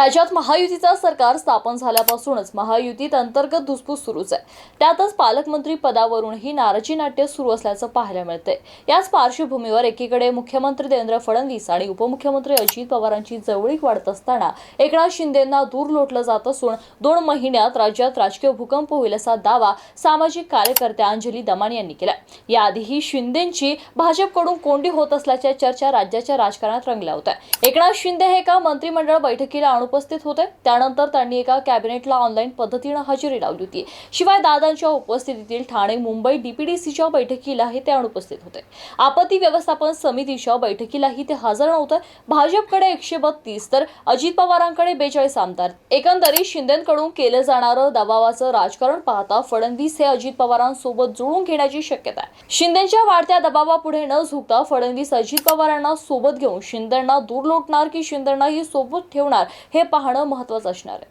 राज्यात महायुतीचा सरकार स्थापन झाल्यापासूनच महायुतीत अंतर्गत धुसफूस सुरूच आहे. त्यातच पालकमंत्री पदावरूनही नाराजी नाट्य सुरू असल्याचं पाहायला मिळतंय. याच पार्श्वभूमीवर एकीकडे मुख्यमंत्री देवेंद्र फडणवीस आणि उपमुख्यमंत्री अजित पवारांची जवळीक वाढत असताना एकनाथ शिंदेंना दूर लोटलं जात असून दोन महिन्यात राज्यात राजकीय भूकंप होईल असा दावा सामाजिक कार्यकर्त्या अंजली दमान यांनी केला याआधीही शिंदेंची भाजपकडून कोंडी होत असल्याच्या चर्चा राज्याच्या राजकारणात रंगल्या होत्या. एकनाथ शिंदे हे एका मंत्रिमंडळ बैठकीला अनुपस्थित होते. त्यानंतर त्यांनी एका कॅबिनेटला ऑनलाईन पद्धतीनं हजेरी लावली होती. शिवाय दादांच्या उपस्थितीतील ठाणे मुंबई डीपीडीसीच्या बैठकीलाही ते अनुपस्थित होते. आपत्ती व्यवस्थापन समितीच्या बैठकीलाही ते हजर नव्हते. भाजपकडे एकशे बत्तीस तर अजित पवारांकडे बेचाळीस आमदार. एकंदरीत शिंदेकडून केलं जाणारं दबावाचं राजकारण पाहता फडणवीस हे अजित पवारांसोबत जुळून घेण्याची शक्यता आहे. शिंदेच्या वाढत्या दबावापुढे न झुकता फडणवीस अजित पवारांना सोबत घेऊन शिंदेना दूर लोटणार की शिंदेना ही सोबत ठेवणार हे पाहणं महत्त्वाचं असणार आहे.